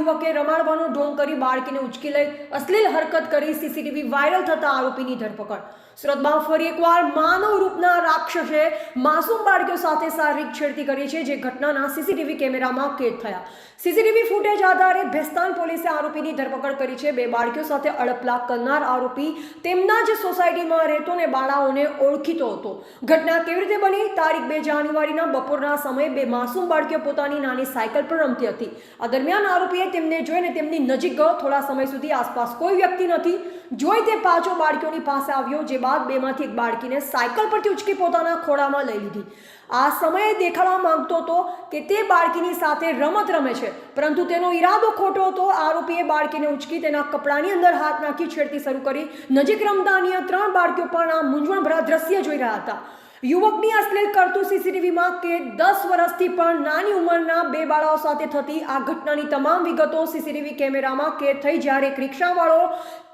યુવકે રમાડવાનો ઢોંગ કરી બાળકીને ઉચકી લઈ અશ્લીલ હરકત કરી સીસીટીવી વાયરલ થતા આરોપીની ધરપકડ. સુરતમાં ફરી એકવાર માનવ રૂપના રાક્ષસે માસૂમ બાળકીઓ સાથે શારીરિક છેડતી કરી છે, જે ઘટનાના સીસીટીવી કેમેરામાં કેદ થયા. સીસીટીવી ફૂટેજ આધારે ભેસ્તાન પોલીસે આરોપીની ધરપકડ કરી છે. બે બાળકીઓ સાથે અડપલા કરનાર આરોપી તેમના જ સોસાયટીમાં રહેતો ને બાળાઓને ઓળખીતો હતો. ઘટના કેવી રીતે બની? તારીખ બે જાન્યુઆરીના બપોરના સમયે બે માસૂમ બાળકીઓ પોતાની નાની સાયકલ પર રમતી હતી. આ દરમિયાન આરોપીએ તેમને જોઈને તેમની નજીક ગયો. થોડા સમય સુધી આસપાસ કોઈ વ્યક્તિ નથી. જોઈ તે પાછો બાળકીઓની પાસે આવ્યો, જે બાદ બેમાંથી એક બાળકીને સાયકલ પરથી ઉચકી પોતાના ખોળામાં લઈ લીધી. આ સમયે દેખાડવા માંગતો હતો કે તે બાળકીની સાથે રમત રમે છે, પરંતુ તેનો ઈરાદો ખોટો હતો. આરોપીએ બાળકીને ઉચકી તેના કપડાની અંદર હાથ નાખી છેડતી શરૂ કરી. નજીક રમતા અન્ય ત્રણ બાળકીઓ પણ આ મૂંઝવણભરા દ્રશ્ય જોઈ રહ્યા હતા. યુવકની અશ્લીલ કરતું સીસીટીવીમાં કે દસ વર્ષથી પણ નાની ઉંમરના બે બાળાઓ સાથે થતી આ ઘટનાની તમામ વિગતો સીસીટીવી કેમેરામાં કેદ થઈ જ્યારે એક રિક્ષાવાળો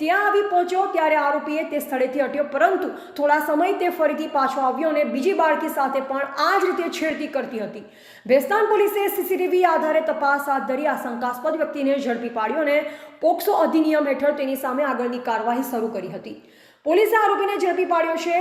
ત્યાં આવી પહોંચ્યો ત્યારે આરોપીએ તે સ્થળેથી હટ્યો. પરંતુ થોડા સમય તે ફરીથી પાછો આવ્યો અને બીજી બાળકી સાથે પણ આ જ રીતે છેડતી કરતી હતી. ભેસ્તાન પોલીસે સીસીટીવી આધારે તપાસ હાથ ધરી આ શંકાસ્પદ વ્યક્તિને ઝડપી પાડ્યો અને પોક્સો અધિનિયમ હેઠળ તેની સામે આગળની કાર્યવાહી શરૂ કરી હતી. પોલીસે આરોપીને ઝડપી પાડ્યો છે.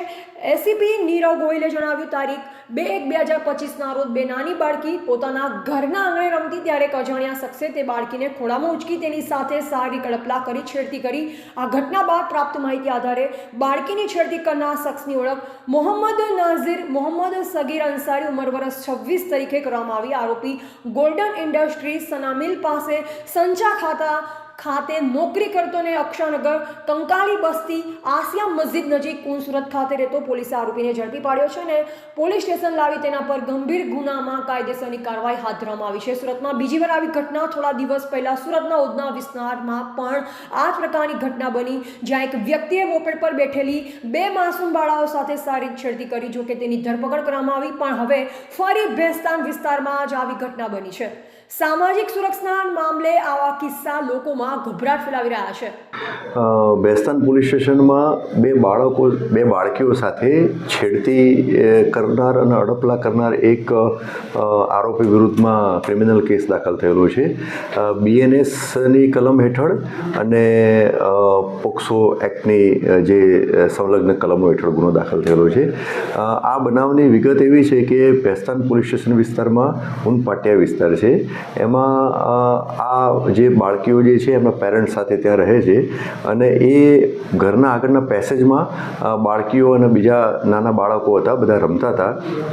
એસીપી નીરવ ગોયલે જણાવ્યું, તારીખ બે એક બે હજાર પચીસના રોજ બે નાની બાળકી પોતાના ઘરના આંગણે રમતી ત્યારે એક અજાણ્યા શખ્સે તે બાળકીને ખોળામાં ઉચકી તેની સાથે શારીરિક અડપલા કરી, છેડતી કરી. આ ઘટના બાદ પ્રાપ્ત માહિતી આધારે બાળકીની છેડતી કરનાર શખ્સની ઓળખ મોહમ્મદ નાઝીર મોહમ્મદ સગીર અંસારી ઉંમર વર્ષ છવ્વીસ તરીકે કરવામાં આવી. આરોપી ગોલ્ડન ઇન્ડસ્ટ્રીઝ સનામિલ પાસે સંચા ખાતા ખાતે નોકરી કરતો ને અક્ષાનગર કંકાળી બસ્તી આસિયા મસ્જિદ નજીક કુંસુરત ખાતે રહેતો પોલીસે આરોપીને ઝડપી પાડ્યો છે અને પોલીસ સ્ટેશન લાવી તેના પર ગંભીર ગુનામાં કાયદેસરની કાર્યવાહી હાથ ધરવામાં આવી છે. સુરતમાં બીજી વાર આવી ઘટના થોડા દિવસ પહેલા સુરતના ઉધના વિસ્તારમાં પણ આ પ્રકારની ઘટના બની, જ્યાં એક વ્યક્તિએ મોપેડ પર બેઠેલી બે માસૂમ બાળાઓ સાથે શારીરિક છેડતી કરી જો કે તેની ધરપકડ કરવામાં આવી, પણ હવે ફરી ભેસ્તાન વિસ્તારમાં જ આવી ઘટના બની છે. સામાજિક સુરક્ષાના મામલે આવા કિસ્સા લોકોમાં ગભરાટ ફેલાવી રહ્યા છે. બેસ્તાન પોલીસ સ્ટેશનમાં બે બાળકો, બે બાળકીઓ સાથે છેડતી કરનાર અને અડપલા કરનાર એક આરોપી વિરુદ્ધમાં ક્રિમિનલ કેસ દાખલ થયેલો છે. બીએનએસની કલમ હેઠળ અને પોક્સો એક્ટની જે સંલગ્ન કલમો હેઠળ ગુનો દાખલ થયેલો છે. આ બનાવની વિગત એવી છે કે બેસ્તાન પોલીસ સ્ટેશન વિસ્તારમાં ઉનપાટિયા વિસ્તાર છે. એમાં આ જે બાળકીઓ જે છે, એમના પેરેન્ટ્સ સાથે ત્યાં રહે છે અને એ ઘરના આગળના પેસેજમાં બાળકીઓ અને બીજા નાના બાળકો હતા, બધા રમતા હતા.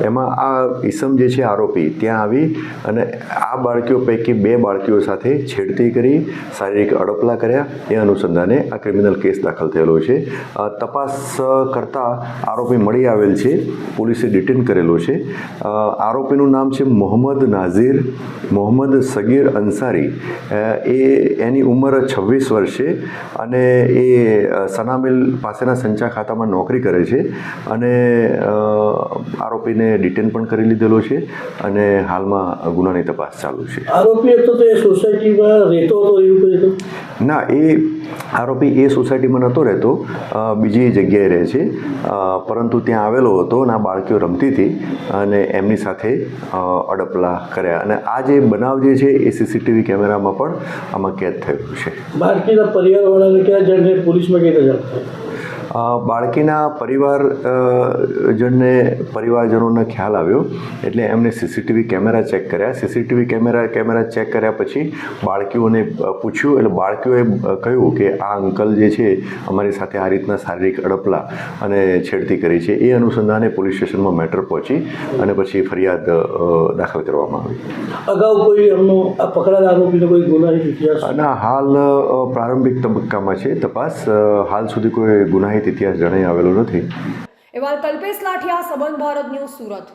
એમાં આ ઈસમ જે છે, આરોપી, ત્યાં આવી અને આ બાળકીઓ પૈકી બે બાળકીઓ સાથે છેડતી કરી, શારીરિક અડપલા કર્યા. એ અનુસંધાને આ ક્રિમિનલ કેસ દાખલ થયેલો છે. તપાસ કરતાં આરોપી મળી આવેલ છે, પોલીસે ડિટેન કરેલો છે. આરોપીનું નામ છે મોહમ્મદ નાઝીર, મોહમ્મદ સગીર અંસારી એ એની ઉંમર છવ્વીસ વર્ષ છે અને એ સનામિલ પાસેના સંચા ખાતામાં નોકરી કરે છે અને આરોપીને ડિટેન પણ કરી લીધેલો છે અને હાલમાં ગુનાની તપાસ ચાલુ છે. આરોપી હતો તો એ સોસાયટીમાં રહેતો હતો એવું ના એ આરોપી એ સોસાયટીમાં નહોતો રહેતો બીજી જગ્યાએ રહે છે પરંતુ ત્યાં આવેલો હતો અને આ બાળકીઓ રમતી હતી અને એમની સાથે અડપલા કર્યા અને આ જે બનાવ જે છે એ સીસીટીવી કેમેરામાં પણ આમાં કેદ થયેલું છે. બાળકીના પરિવારવાળાને ક્યાં જણને પોલીસમાં કઈ રજા અ, બાળકીના પરિવાર જણને પરિવારજનોને ખ્યાલ આવ્યો એટલે એમને સીસીટીવી કેમેરા ચેક કર્યા. સીસીટીવી કેમેરા કેમેરા ચેક કર્યા પછી બાળકીઓને પૂછ્યું એટલે બાળકીઓએ કહ્યું કે આ અંકલ જે છે અમારી સાથે આ રીતના શારીરિક અડપલા અને છેડતી કરી છે. એ અનુસંધાને પોલીસ સ્ટેશનમાં મેટર પહોંચી અને પછી ફરિયાદ દાખલ કરવામાં આવી. અગાઉ કોઈ એમનો આ પકડાયેલા આરોપીનો કોઈ ગુનાહિત ઇતિહાસ? અને હાલ પ્રારંભિક તબક્કામાં છે તપાસ. હાલ સુધી કોઈ ગુનાહિત ઇતિહાસ જણાઈ આવેલો નથી. એવા કલ્પેશ લાઠિયા સંબંધ ભારત ન્યૂઝ સુરત.